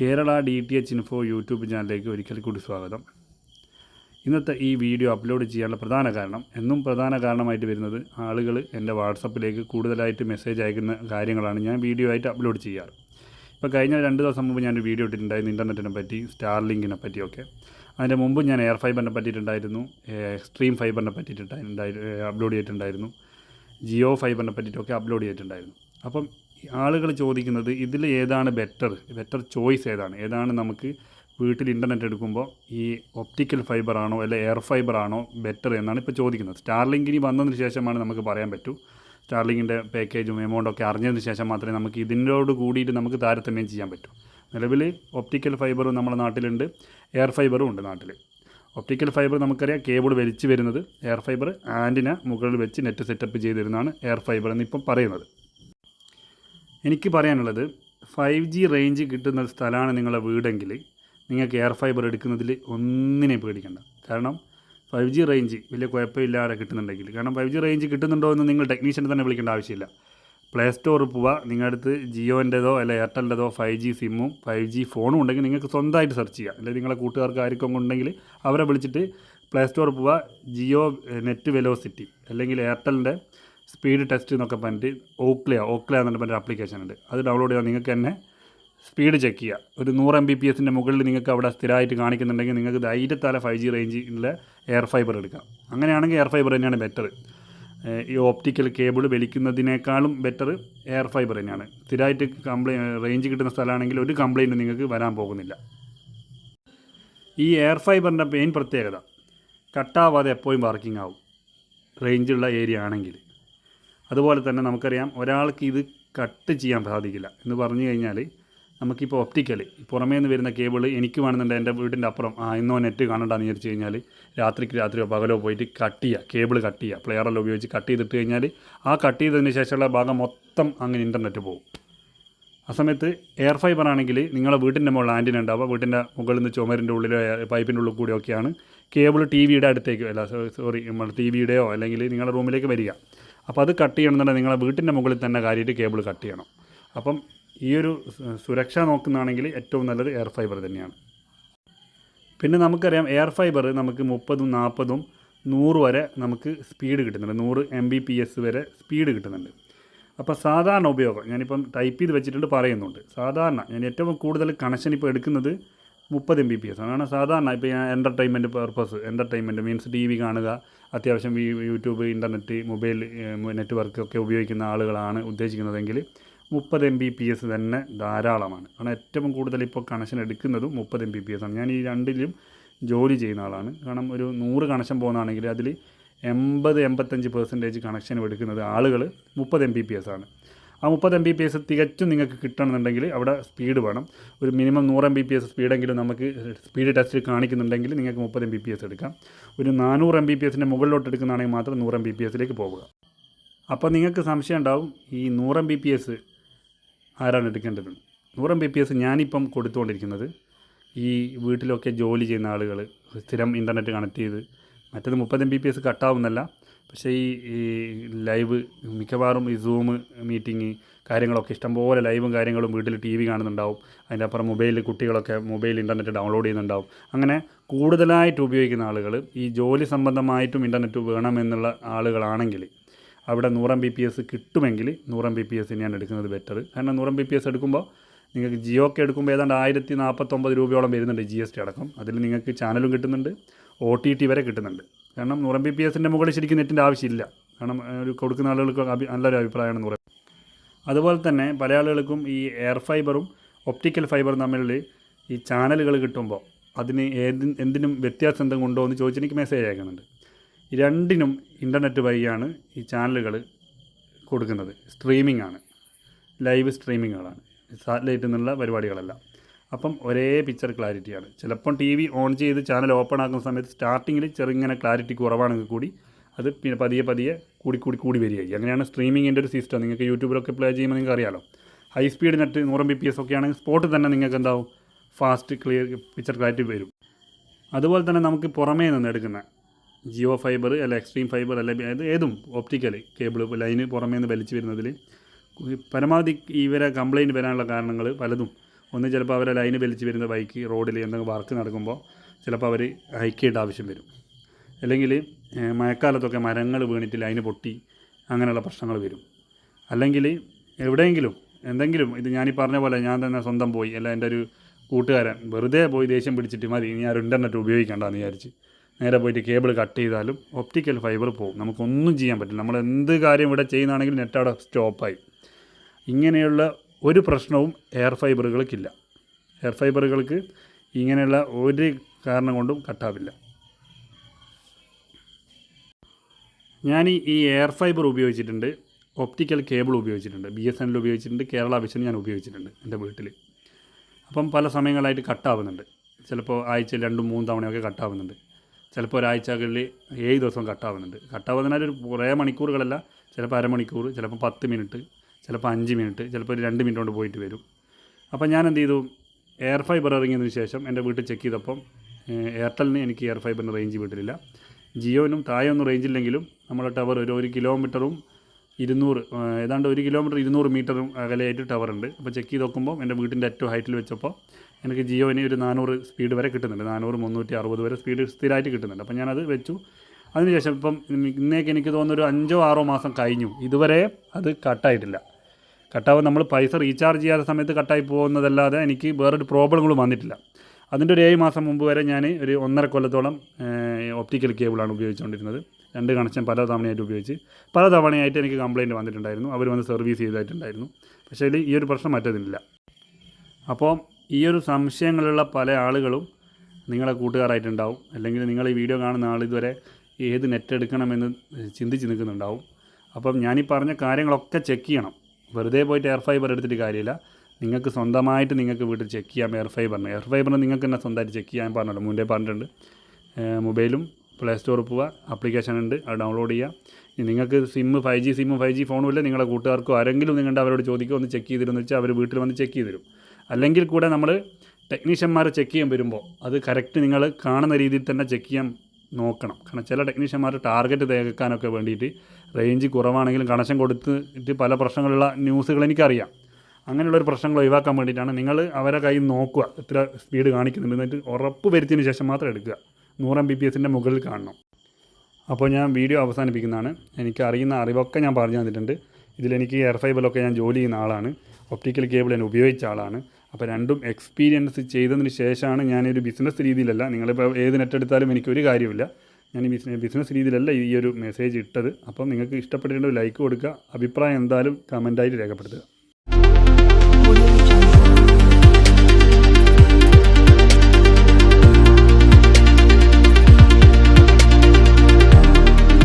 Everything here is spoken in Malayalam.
Kerala D T H info YouTube ചാനലിലേക്ക് ഒരിക്കൽ കൂടി സ്വാഗതം. ഇന്നത്തെ ഈ വീഡിയോ അപ്ലോഡ് ചെയ്യാനുള്ള പ്രധാന കാരണം എന്നും പ്രധാന കാരണമായിട്ട് വരുന്നത് ആളുകൾ എന്റെ വാട്സപ്പിലേക്ക് കൂടുതലായിട്ട് മെസ്സേജ് അയക്കുന്ന കാര്യങ്ങളാണ് ഞാൻ വീഡിയോ ആയിട്ട് അപ്ലോഡ് ചെയ്യാറ്. ഇപ്പോൾ കഴിഞ്ഞ രണ്ട് ദിവസം മുമ്പ് ഞാനൊരു വീഡിയോ ഇട്ടിട്ടുണ്ടായിരുന്നു ഇന്റർനെറ്റിനെ പറ്റി സ്റ്റാർ ലിങ്കിനെ പറ്റിയൊക്കെ. അതിന്റെ മുമ്പ് ഞാൻ എയർ ഫൈബറിനെ പറ്റിയിട്ടുണ്ടായിരുന്നു എക്സ്ട്രീം ഫൈബറിനെ പറ്റിയിട്ടുണ്ടായിരുന്നു അപ്ലോഡ് ചെയ്തിട്ടുണ്ടായിരുന്നു ജിയോ ഫൈബറിനെ പറ്റിയിട്ടൊക്കെ അപ്ലോഡ് ചെയ്തിട്ടുണ്ടായിരുന്നു. അപ്പം ആളുകൾ ചോദിക്കുന്നത് ഇതിൽ ഏതാണ് ബെറ്റർ ബെറ്റർ ചോയ്സ് ഏതാണ്? ഏതാണ് നമുക്ക് വീട്ടിൽ ഇന്റർനെറ്റ് എടുക്കുമ്പോൾ ഈ ഒപ്റ്റിക്കൽ ഫൈബർ ആണോ അല്ലെ എയർ ഫൈബർ ആണോ ബെറ്റർ എന്നാണ് ഇപ്പോൾ ചോദിക്കുന്നത്. സ്റ്റാർലിങ്കിന് വന്നതിന് ശേഷമാണ് നമുക്ക് പറയാൻ പറ്റൂ. സ്റ്റാർലിങ്ങിന്റെ പാക്കേജും എമൗണ്ടും ഒക്കെ അറിഞ്ഞതിന് ശേഷം മാത്രമേ നമുക്ക് ഇതിനോട് കൂടിയിട്ട് നമുക്ക് താരതമ്യം ചെയ്യാൻ പറ്റൂ. നിലവിൽ ഒപ്റ്റിക്കൽ ഫൈബറും നമ്മുടെ നാട്ടിലുണ്ട്. എയർ ഫൈബറും ഉണ്ട് നാട്ടിൽ. ഒപ്റ്റിക്കൽ ഫൈബർ നമുക്കറിയാം കേബിൾ വലിച്ചു വരുന്നത്. എയർ ഫൈബർ ആന്റിന മുകളിൽ വെച്ച് നെറ്റ് സെറ്റപ്പ് ചെയ്തിരുന്നതാണ് എയർ ഫൈബർ എന്നിപ്പം പറയുന്നത്. എനിക്ക് പറയാനുള്ളത് ഫൈവ് ജി റേഞ്ച് കിട്ടുന്ന സ്ഥലമാണ് നിങ്ങളുടെ വീടെങ്കിൽ നിങ്ങൾക്ക് എയർ ഫൈബർ എടുക്കുന്നതിൽ ഒന്നിനെ പേടിക്കണ്ട. കാരണം ഫൈവ് ജി റേഞ്ച് വലിയ കുഴപ്പമില്ലാതെ കിട്ടുന്നുണ്ടെങ്കിൽ. കാരണം ഫൈവ് ജി റേഞ്ച് കിട്ടുന്നുണ്ടോ എന്ന് നിങ്ങൾ ടെക്നീഷ്യനെ തന്നെ വിളിക്കേണ്ട ആവശ്യമില്ല. പ്ലേ സ്റ്റോറിൽ പോവുക നിങ്ങളുടെ ജിയോന്റെതോ അല്ലെ എയർടെലിന്റെതോ ഫൈവ് ജി സിമ്മും ഫൈവ് ജി ഫോണും ഉണ്ടെങ്കിൽ നിങ്ങൾക്ക് സ്വന്തമായിട്ട് സെർച്ച് ചെയ്യാം. അല്ലെങ്കിൽ നിങ്ങളെ കൂട്ടുകാർക്ക് ആർക്കും ഉണ്ടെങ്കിൽ അവരെ വിളിച്ചിട്ട് പ്ലേ സ്റ്റോറിൽ പോവുക ജിയോ നെറ്റ് വെലോസിറ്റി അല്ലെങ്കിൽ എയർടെലിന്റെ സ്പീഡ് ടെസ്റ്റ് എന്നൊക്കെ പറഞ്ഞിട്ട് ഓക്ലിയ ഓക്ലിയ എന്ന് പറഞ്ഞൊരു ആപ്ലിക്കേഷൻ ഉണ്ട്. അത് ഡൗൺലോഡ് ചെയ്താൽ നിങ്ങൾക്ക് തന്നെ സ്പീഡ് ചെക്ക് ചെയ്യുക ഒരു നൂറ് എം ബി പി എസിന്റെ മുകളിൽ നിങ്ങൾക്ക് അവിടെ സ്ഥിരമായിട്ട് കാണിക്കുന്നുണ്ടെങ്കിൽ നിങ്ങൾക്ക് ധൈര്യത്താല ഫൈവ് ജി റേഞ്ചിലുള്ള എയർ ഫൈബർ എടുക്കാം. അങ്ങനെയാണെങ്കിൽ എയർ ഫൈബർ തന്നെയാണ് ബെറ്റർ ഈ ഓപ്റ്റിക്കൽ കേബിൾ വലിക്കുന്നതിനേക്കാളും ബെറ്റർ എയർ ഫൈബർ തന്നെയാണ്. സ്ഥിരമായിട്ട് കംപ്ലൈ റേഞ്ച് കിട്ടുന്ന സ്ഥലമാണെങ്കിൽ ഒരു കംപ്ലൈന്റ് നിങ്ങൾക്ക് വരാൻ പോകുന്നില്ല. ഈ എയർ ഫൈബറിന്റെ മെയിൻ പ്രത്യേകത കട്ടാവാതെ എപ്പോഴും വർക്കിംഗ് ആവും. റേഞ്ചുള്ള ഏരിയ ആണെങ്കിൽ. അതുപോലെ തന്നെ നമുക്കറിയാം ഒരാൾക്ക് ഇത് കട്ട് ചെയ്യാൻ സാധിക്കില്ല. എന്ന് പറഞ്ഞു കഴിഞ്ഞാൽ നമുക്കിപ്പോൾ ഒപ്റ്റിക്കൽ പുറമേ നിന്ന് വരുന്ന കേബിൾ എനിക്ക് വേണമെന്നുണ്ട് എന്റെ വീടിന്റെ അപ്പുറം ആ ഇന്നോ നെറ്റ് കാണണ്ടെന്ന് വിചാരിച്ചു കഴിഞ്ഞാൽ രാത്രിക്ക് രാത്രിയോ പകലോ പോയിട്ട് കട്ട് ചെയ്യുക കേബിൾ കട്ട് ചെയ്യുക പ്ലെയറെല്ലാം ഉപയോഗിച്ച് കട്ട് ചെയ്തിട്ട് കഴിഞ്ഞാൽ ആ കട്ട് ചെയ്തതിന് ശേഷമുള്ള ഭാഗം മൊത്തം അങ്ങനെ ഇന്റർനെറ്റ് പോകും. ആ സമയത്ത് എയർ ഫൈബർ ആണെങ്കിൽ നിങ്ങളുടെ വീട്ടിന്റെ മുകളിൽ ആന്റിന ഉണ്ടാവുക വീട്ടിന്റെ മുകളിൽ നിന്ന് ചുമരിന്റെ ഉള്ളിലോ പൈപ്പിന്റെ ഉള്ളിൽ കൂടിയൊക്കെയാണ് കേബിൾ ടി വിയുടെ അടുത്തേക്ക് അല്ല സോറി നമ്മൾ ടി വിയുടെയോ അല്ലെങ്കിൽ നിങ്ങളുടെ റൂമിലേക്ക് വരിക. അപ്പോൾ അത് കട്ട് ചെയ്യണമെന്നുണ്ടെങ്കിൽ നിങ്ങളെ വീട്ടിന്റെ മുകളിൽ തന്നെ കാര്യമായിട്ട് കേബിൾ കട്ട് ചെയ്യണം. അപ്പം ഈ ഒരു സുരക്ഷ നോക്കുന്നതാണെങ്കിൽ ഏറ്റവും നല്ലത് എയർ ഫൈബർ തന്നെയാണ്. പിന്നെ നമുക്കറിയാം എയർ ഫൈബർ നമുക്ക് മുപ്പതും നാൽപ്പതും നൂറ് വരെ നമുക്ക് സ്പീഡ് കിട്ടുന്നുണ്ട്. നൂറ് എം ബി പി എസ് വരെ സ്പീഡ് കിട്ടുന്നുണ്ട്. അപ്പോൾ സാധാരണ ഉപയോഗം ഞാനിപ്പം ടൈപ്പ് ചെയ്ത് വെച്ചിട്ടുണ്ട് പറയുന്നുണ്ട്. സാധാരണ ഞാൻ ഏറ്റവും കൂടുതൽ കണക്ഷൻ ഇപ്പോൾ എടുക്കുന്നത് മുപ്പത് എം ബി പി എസ് ആണ്. സാധാരണ ഇപ്പോൾ ഞാൻ entertainment purpose entertainment means T V കാണുക അത്യാവശ്യം യൂട്യൂബ് ഇന്റർനെറ്റ് മൊബൈൽ നെറ്റ്വർക്ക് ഒക്കെ ഉപയോഗിക്കുന്ന ആളുകളാണ് ഉദ്ദേശിക്കുന്നതെങ്കിൽ മുപ്പത് എം ബി പി എസ് തന്നെ ധാരാളമാണ്. കാരണം ഏറ്റവും കൂടുതൽ ഇപ്പോൾ കണക്ഷൻ എടുക്കുന്നതും മുപ്പത് എം ബി പി എസ് ആണ്. ഞാൻ ഈ രണ്ടിലും ജോലി ചെയ്യുന്ന ആളാണ്. കാരണം ഒരു നൂറ് കണക്ഷൻ പോകുന്നതാണെങ്കിൽ അതിൽ എൺപത് എൺപത്തഞ്ച് പെർസെന്റേജ് കണക്ഷൻ എടുക്കുന്നത് ആളുകൾ മുപ്പത് എം ബി പി എസ് ആണ്. ആ മുപ്പത് എം ബി പി എസ് തികച്ചും നിങ്ങൾക്ക് കിട്ടണമെന്നുണ്ടെങ്കിൽ അവിടെ സ്പീഡ് വേണം. ഒരു മിനിമം നൂറ് എം ബി പി എസ് സ്പീഡെങ്കിലും നമുക്ക് സ്പീഡ് ടെസ്റ്റ് കാണിക്കുന്നുണ്ടെങ്കിൽ നിങ്ങൾക്ക് മുപ്പത് എം ബി പി എസ് എടുക്കാം. ഒരു നാനൂറ് എം ബി പി എസിന്റെ മുകളിലോട്ട് എടുക്കുന്നതാണെങ്കിൽ മാത്രം നൂറ് എം ബി പി എസിലേക്ക് പോവുക അപ്പോൾ നിങ്ങൾക്ക് സംശയം ഉണ്ടാവും ഈ നൂറ് എം ബി പി എസ് ആരാണ് എടുക്കേണ്ടത്? നൂറ് എം ബി പി എസ് ഞാനിപ്പം കൊടുത്തുകൊണ്ടിരിക്കുന്നത് ഈ വീട്ടിലൊക്കെ ജോലി ചെയ്യുന്ന ആളുകൾ സ്ഥിരം ഇന്റർനെറ്റ് കണക്ട് ചെയ്ത്. മറ്റത് മുപ്പത് എം ബി പി എസ് കട്ടാവുന്നല്ല പക്ഷേ ഈ ഈ ലൈവ് മിക്കവാറും ഈ സൂം മീറ്റിംഗ് കാര്യങ്ങളൊക്കെ ഇഷ്ടംപോലെ ലൈവും കാര്യങ്ങളും വീട്ടിൽ ടി വി കാണുന്നുണ്ടാവും. അതിന്റെ അപ്പുറം മൊബൈലിൽ കുട്ടികളൊക്കെ മൊബൈൽ ഇന്റർനെറ്റ് ഡൗൺലോഡ് ചെയ്യുന്നുണ്ടാവും. അങ്ങനെ കൂടുതലായിട്ട് ഉപയോഗിക്കുന്ന ആളുകൾ ഈ ജോലി സംബന്ധമായിട്ടും ഇന്റർനെറ്റ് വേണമെന്നുള്ള ആളുകളാണെങ്കിൽ അവിടെ നൂറം ബി പി എസ് കിട്ടുമെങ്കിൽ നൂറം ബി പി എസ് തന്നെയാണ് എടുക്കുന്നത് ബെറ്റർ കാരണം നൂറം ബി പി എസ് എടുക്കുമ്പോൾ നിങ്ങൾക്ക് ജിയോ ഒക്കെ എടുക്കുമ്പോൾ ഏതാണ്ട് ആയിരത്തി നാൽപ്പത്തൊമ്പത് രൂപയോളം വരുന്നുണ്ട് ജി എസ് ടി അടക്കം. അതിൽ നിങ്ങൾക്ക് ചാനലും കിട്ടുന്നുണ്ട് ഒ ടി ടി വരെ കിട്ടുന്നുണ്ട്. കാരണം നൂറ് എം ബി പി എസിന്റെ മുകളിൽ ശരിക്കും നെറ്റിന്റെ ആവശ്യമില്ല. കാരണം ഒരു കൊടുക്കുന്ന ആളുകൾക്ക് നല്ലൊരു അഭിപ്രായമാണ് നൂറ് അതുപോലെ തന്നെ പല ആളുകൾക്കും ഈ എയർ ഫൈബറും ഒപ്റ്റിക്കൽ ഫൈബറും തമ്മിൽ ഈ ചാനലുകൾ കിട്ടുമ്പോൾ അതിന് ഏത് എന്തിനും വ്യത്യാസം എന്തെങ്കിലും ഉണ്ടോ എന്ന് ചോദിച്ച് എനിക്ക് മെസ്സേജ് അയക്കുന്നുണ്ട്. രണ്ടിനും ഇന്റർനെറ്റ് വഴിയാണ് ഈ ചാനലുകൾ കൊടുക്കുന്നത്. സ്ട്രീമിംഗ് ആണ്. ലൈവ് സ്ട്രീമിങ്ങുകളാണ് സാറ്റലൈറ്റിൽ നിന്നുള്ള പരിപാടികളല്ല. അപ്പം ഒരേ പിക്ചർ ക്ലാരിറ്റിയാണ് ചിലപ്പം ടി വി ഓൺ ചെയ്ത് ചാനൽ ഓപ്പൺ ആക്കുന്ന സമയത്ത് സ്റ്റാർട്ടിങ്ങിൽ ചെറുങ്ങനെ ക്ലാരിറ്റി കുറവാണെങ്കിൽ കൂടി അത് പിന്നെ പതിയെ പതിയെ കൂടി കൂടി കൂടി വരികയായി അങ്ങനെയാണ് സ്ട്രീമിങ്ങിന്റെ ഒരു സിസ്റ്റം നിങ്ങൾക്ക് യൂട്യൂബിലൊക്കെ പ്ലേ ചെയ്യുമ്പോൾ നിങ്ങൾക്ക് അറിയാമല്ലോ ഹൈ സ്പീഡ് നെറ്റ് നൂറ് ബി പി എസ് ഒക്കെ ആണെങ്കിൽ സ്പോട്ട് തന്നെ നിങ്ങൾക്ക് എന്താവും? ഫാസ്റ്റ് ക്ലിയർ പിക്ചർ ക്ലാരിറ്റി വരും. അതുപോലെ തന്നെ നമുക്ക് പുറമേ നിന്ന് എടുക്കുന്ന ജിയോ ഫൈബർ അല്ല എക്സ്ട്രീം ഫൈബർ അല്ല അത് ഏതും ഒപ്റ്റിക്കൽ കേബിൾ ലൈന് പുറമേ നിന്ന് വലിച്ചു വരുന്നതിൽ പരമാവധി ഇവരെ കംപ്ലയിന്റ് വരാനുള്ള കാരണങ്ങൾ പലതും ഒന്ന് ചിലപ്പോൾ അവരെ ലൈന് വലിച്ച് വരുന്ന ബൈക്ക് റോഡിൽ എന്തെങ്കിലും വർക്ക് നടക്കുമ്പോൾ ചിലപ്പോൾ അവർ ഹൈക്കേണ്ട ആവശ്യം വരും. അല്ലെങ്കിൽ മഴക്കാലത്തൊക്കെ മരങ്ങൾ വീണിട്ട് ലൈന് പൊട്ടി അങ്ങനെയുള്ള പ്രശ്നങ്ങൾ വരും. അല്ലെങ്കിൽ എവിടെയെങ്കിലും എന്തെങ്കിലും ഇത് ഞാനീ പറഞ്ഞ പോലെ ഞാൻ തന്നെ സ്വന്തം പോയി അല്ല എന്റെ ഒരു കൂട്ടുകാരൻ വെറുതെ പോയി ദേഷ്യം പിടിച്ചിട്ട് മതി ഇനി ആരും ഇന്റർനെറ്റ് ഉപയോഗിക്കേണ്ടെന്ന് വിചാരിച്ച് നേരെ പോയിട്ട് കേബിൾ കട്ട് ചെയ്താലും ഒപ്റ്റിക്കൽ ഫൈബർ പോകും നമുക്കൊന്നും ചെയ്യാൻ പറ്റില്ല. നമ്മൾ എന്ത് കാര്യം ഇവിടെ ചെയ്യുന്നതാണെങ്കിൽ നെറ്റ് അവിടെ സ്റ്റോപ്പായി ഇങ്ങനെയുള്ള ഒരു പ്രശ്നവും എയർ ഫൈബറുകൾക്കില്ല എയർ ഫൈബറുകൾക്ക് ഇങ്ങനെയുള്ള ഒരു കാരണം കൊണ്ടും കട്ടാവില്ല. ഞാൻ ഈ- എയർ ഫൈബർ ഉപയോഗിച്ചിട്ടുണ്ട് ഒപ്റ്റിക്കൽ കേബിൾ ഉപയോഗിച്ചിട്ടുണ്ട് ബി എസ് എൻ എൽ ഉപയോഗിച്ചിട്ടുണ്ട് കേരള വിഷൻ ഞാൻ ഉപയോഗിച്ചിട്ടുണ്ട് എന്റെ വീട്ടിൽ. അപ്പം പല സമയങ്ങളായിട്ട് കട്ടാവുന്നുണ്ട്. ചിലപ്പോൾ ആഴ്ചയിൽ രണ്ടും മൂന്ന് തവണയൊക്കെ കട്ടാവുന്നുണ്ട്. ചിലപ്പോൾ ഒരാഴ്ചകളിൽ ഏഴ് ദിവസം കട്ടാവുന്നുണ്ട്. കട്ടാവുന്നതിനാൽ ഒരു കുറേ മണിക്കൂറുകളല്ല ചിലപ്പോൾ അരമണിക്കൂർ ചിലപ്പോൾ പത്ത് മിനിറ്റ് ചിലപ്പോൾ അഞ്ച് മിനിറ്റ് ചിലപ്പോൾ ഒരു രണ്ട് മിനിറ്റ് കൊണ്ട് പോയിട്ട് വരും. അപ്പോൾ ഞാൻ എന്ത് ചെയ്തു? എയർ ഫൈബർ ഇറങ്ങിയതിന് ശേഷം എന്റെ വീട്ടിൽ ചെക്ക് ചെയ്തപ്പം എയർടെലിന് എനിക്ക് എയർ ഫൈബറിന് റേഞ്ച് വീട്ടിലില്ല ജിയോനും താഴെയൊന്നും റേഞ്ചില്ലെങ്കിലും നമ്മുടെ ടവർ ഒരു ഒരു കിലോമീറ്ററും ഇരുന്നൂറ് ഏതാണ്ട് ഒരു കിലോമീറ്റർ ഇരുന്നൂറ് മീറ്ററും അകലെയായിട്ട് ടവർ ഉണ്ട് അപ്പോൾ ചെക്ക് ചെയ്ത് നോക്കുമ്പോൾ എന്റെ വീട്ടിന്റെ ഏറ്റവും ഹൈറ്റിൽ വെച്ചപ്പോൾ എനിക്ക് ജിയോന് ഒരു നാനൂറ് സ്പീഡ് വരെ കിട്ടുന്നുണ്ട്. നാനൂറ് മുന്നൂറ്റി അറുപത് വരെ സ്പീഡ് സ്ഥിരമായിട്ട് കിട്ടുന്നുണ്ട്. അപ്പോൾ ഞാനത് വെച്ചു. അതിനുശേഷം ഇപ്പം ഇന്നേക്ക് എനിക്ക് തോന്നുന്നു ഒരു അഞ്ചോ ആറോ മാസം കഴിഞ്ഞു. ഇതുവരെ അത് കട്ടായിട്ടില്ല. കട്ടാവും നമ്മൾ പൈസ റീചാർജ് ചെയ്യാത്ത സമയത്ത് കട്ടായി പോകുന്നതല്ലാതെ എനിക്ക് വേറൊരു പ്രോബ്ലങ്ങളും വന്നിട്ടില്ല. അതിന്റെ ഒരു ഏഴ് മാസം മുമ്പ് വരെ ഞാൻ ഒരു ഒന്നര കൊല്ലത്തോളം ഒപ്റ്റിക്കൽ കേബിളാണ് ഉപയോഗിച്ചുകൊണ്ടിരുന്നത്. രണ്ട് കണക്ഷൻ പല തവണയായിട്ട് ഉപയോഗിച്ച്. പല തവണയായിട്ട് എനിക്ക് കംപ്ലയിന്റ് വന്നിട്ടുണ്ടായിരുന്നു. അവർ വന്ന് സർവീസ് ചെയ്തിട്ടുണ്ടായിരുന്നു പക്ഷേ ഇതിൽ ഈ ഒരു പ്രശ്നം മറ്റതില്ല അപ്പോൾ ഈ ഒരു സംശയങ്ങളുള്ള പല ആളുകളും നിങ്ങളെ കൂട്ടുകാരായിട്ടുണ്ടാവും. അല്ലെങ്കിൽ നിങ്ങൾ ഈ വീഡിയോ കാണുന്ന ആൾ ഇതുവരെ ഏത് നെറ്റ് എടുക്കണമെന്ന് ചിന്തിച്ച് നിൽക്കുന്നുണ്ടാവും. അപ്പം ഞാനീ പറഞ്ഞ കാര്യങ്ങളൊക്കെ ചെക്ക് ചെയ്യണം. വെറുതെ പോയിട്ട് എയർ ഫൈബർ എടുത്തിട്ട് കാര്യമില്ല. നിങ്ങൾക്ക് സ്വന്തമായിട്ട് നിങ്ങൾക്ക് വീട്ടിൽ ചെക്ക് ചെയ്യാം എയർ ഫൈബറിന്. എയർ ഫൈബറിന് നിങ്ങൾക്ക് തന്നെ സ്വന്തമായിട്ട് ചെക്ക് ചെയ്യാൻ പറഞ്ഞല്ലോ. മുന്നേ പറഞ്ഞിട്ടുണ്ട്. മൊബൈലും പ്ലേ സ്റ്റോറിൽ പോവുക. ആപ്ലിക്കേഷൻ ഉണ്ട്. അത് ഡൗൺലോഡ് ചെയ്യുക. നിങ്ങൾക്ക് sim five G sim five G ഫോണും ഇല്ല. നിങ്ങളുടെ കൂട്ടുകാർക്കോ ആരെങ്കിലും നിങ്ങളുടെ അവരോട് ചോദിക്കുക ഒന്ന് ചെക്ക് ചെയ്തിരുന്നു വെച്ചാൽ അവർ വീട്ടിൽ വന്ന് ചെക്ക് ചെയ്ത് തരും അല്ലെങ്കിൽ കൂടെ നമ്മൾ ടെക്നീഷ്യന്മാരെ ചെക്ക് ചെയ്യാൻ വരുമ്പോൾ അത് കറക്റ്റ് നിങ്ങൾ കാണുന്ന രീതിയിൽ തന്നെ ചെക്ക് ചെയ്യാൻ നോക്കണം. കാരണം ചില ടെക്നീഷ്യന്മാർ ടാർഗറ്റ് തേക്കാനൊക്കെ വേണ്ടിയിട്ട് റേഞ്ച് കുറവാണെങ്കിലും കണക്ഷൻ കൊടുത്തിട്ട് പല പ്രശ്നങ്ങളുള്ള ന്യൂസുകൾ എനിക്കറിയാം. അങ്ങനെയുള്ളൊരു പ്രശ്നങ്ങൾ ഒഴിവാക്കാൻ വേണ്ടിയിട്ടാണ് നിങ്ങൾ അവരെ കയ്യിൽ നോക്കുക. എത്ര സ്പീഡ് കാണിക്കുന്നുണ്ട് എന്നിട്ട് ഉറപ്പ് വരുത്തിയതിന് ശേഷം മാത്രം എടുക്കുക. നൂറ് എം ബി പി എസിന്റെ മുകളിൽ കാണണം. അപ്പോൾ ഞാൻ വീഡിയോ അവസാനിപ്പിക്കുന്നതാണ്. എനിക്ക് അറിയുന്ന അറിവൊക്കെ ഞാൻ പറഞ്ഞു തന്നിട്ടുണ്ട്. ഇതിലെനിക്ക് എയർ ഫൈബറിലൊക്കെ ഞാൻ ജോലി ചെയ്യുന്ന ആളാണ്. ഒപ്റ്റിക്കൽ കേബിൾ ഞാൻ ഉപയോഗിച്ച ആളാണ്. അപ്പോൾ രണ്ടും എക്സ്പീരിയൻസ് ചെയ്തതിന് ശേഷമാണ് ഞാനൊരു ബിസിനസ് രീതിയിലല്ല നിങ്ങളിപ്പോൾ ഏത് നെറ്റ് എടുത്താലും എനിക്കൊരു കാര്യമില്ല ഞാൻ ഈ ബിസിനസ് ബിസിനസ് രീതിയിലല്ല ഈ ഒരു മെസ്സേജ് ഇട്ടത്. അപ്പം നിങ്ങൾക്ക് ഇഷ്ടപ്പെട്ടിട്ടുണ്ടെങ്കിൽ ലൈക്ക് കൊടുക്കുക അഭിപ്രായം എന്തായാലും കമന്റായിട്ട് രേഖപ്പെടുത്തുക.